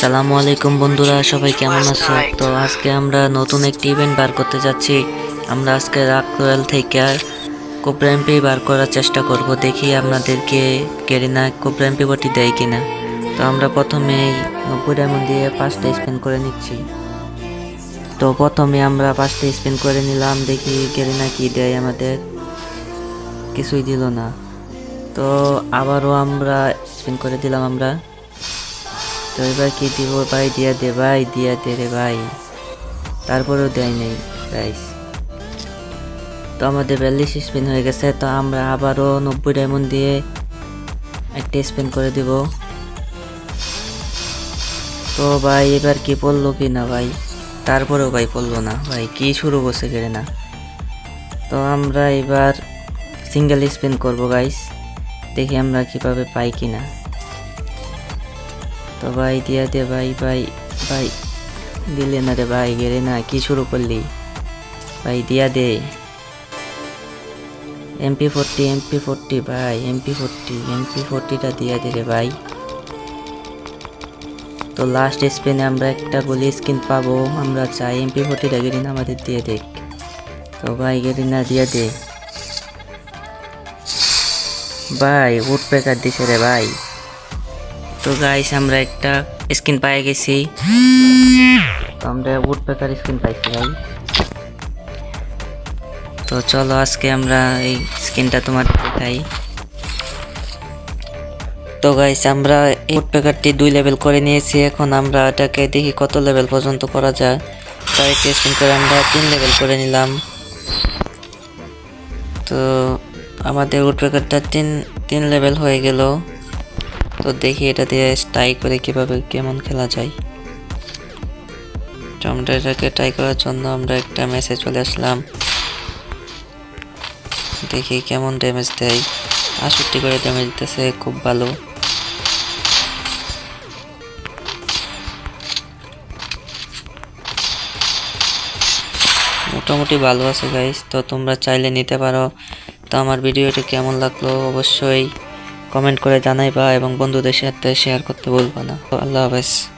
আসসালামু আলাইকুম বন্ধুরা, সবাই কেমন আছো? তো আজকে আমরা নতুন একটি ইভেন্ট বার করতে যাচ্ছি। আমরা আজকে রাক রয়্যাল থেকে কোবরা এমপি বার করার চেষ্টা করব, দেখি আপনাদেরকে কেরিনা কোবরা এমপি বটি দেয় কিনা। তো আমরা প্রথমে নব্বই ডায়মন্ড দিয়ে পাঁচটা স্পেন করে নিচ্ছি। তো প্রথমে আমরা পাঁচটা স্পেন করে নিলাম, দেখি কেরিনা কি দেয় আমাদের। কিছুই দিল না। তো আবারও আমরা স্পেন করে দিলাম আমরা। তো এবার কি দিব ভাই, দিয়া দে ভাই, দিয়া দে রে ভাই। তারপরেও দেয় নেই প্রাইস তো আমাদের বিয়াল্লিশ স্পিন হয়ে গেছে, তো আমরা আবারও নব্বই ডায়মন্ড দিয়ে একটা স্পিন করে দিব। তো ভাই, এবার কি পড়ল কি না ভাই? তারপরেও ভাই পড়ল না। ভাই, কি শুরু করছে গেলে না। তো আমরা এবার সিঙ্গেল স্পিন করব গাইস দেখি আমরা কীভাবে পাই কিনা তো ভাই দিয়া দে ভাই ভাই ভাই। দিলে না রে ভাই, গেলে না, কি শুরু করলি? ভাই দিয়া দে। এমপি ফোরটি এমপি ফোরটি ভাই এমপি ফোরটি এমপি ফোরটিটা দিয়া দে রে ভাই। তো লাস্ট স্পেনে আমরা একটা গুলি স্কিন পাবো, আমরা চাই এমপি ফোরটিটা গেরিনা আমাদের দিয়ে দেখ। তো ভাই গেরিনা দিয়ে দে। ভাই উড পেকার দিছে রে ভাই। তো গাইস আমরা একটা স্কিন পেয়ে গেছি। তো আমরা উড পেকার স্কিন পাইছি ভাই। তো চলো আজকে আমরা এই স্কিনটা তোমার দেখাই। তো গাইস আমরা এই উড পেকারটি দুই লেভেল করে নিয়েছি। এখন আমরা এটাকে দেখি কত লেভেল পর্যন্ত করা যায়। তাই স্কিন করে আমরা তিন লেভেল করে নিলাম। তো আমাদের উড পেকারটা তিন তিন লেভেল হয়ে গেল। তো দেখি এটা দিয়ে ট্রাই করে কীভাবে কেমন খেলা যায়। তো আমরা এটাকে ট্রাই করার জন্য আমরা একটা মেসেজ চলে আসলাম। দেখি কেমন ড্যামেজ দেয়। আষট্টি করে ড্যামেজ দিতেছে, খুব ভালো। মোটামুটি ভালো আছে গাইস তো তোমরা চাইলে নিতে পারো। তো আমার ভিডিওটি কেমন লাগল? অবশ্যই কমেন্ট করে জানাইবা এবং বন্ধুদের সাথে শেয়ার করতে ভুলবা না। আল্লাহ হাফেজ।